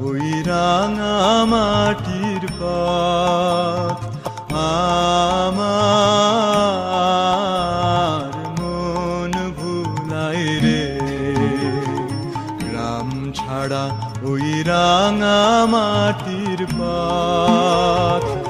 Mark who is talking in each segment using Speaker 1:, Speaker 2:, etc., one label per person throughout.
Speaker 1: ওই রাঙা মাটির পথ। আমার মন ভুলাই রে। রাম ছাড়া ওই রাঙা মাটির পথ।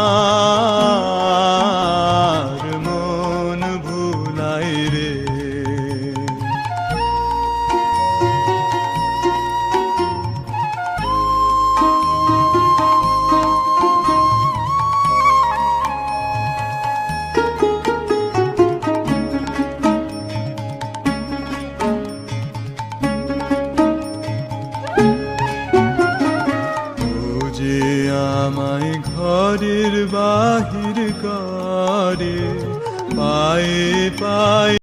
Speaker 1: রে। আমায় ঘরের বাহির করে পায়ে পায়ে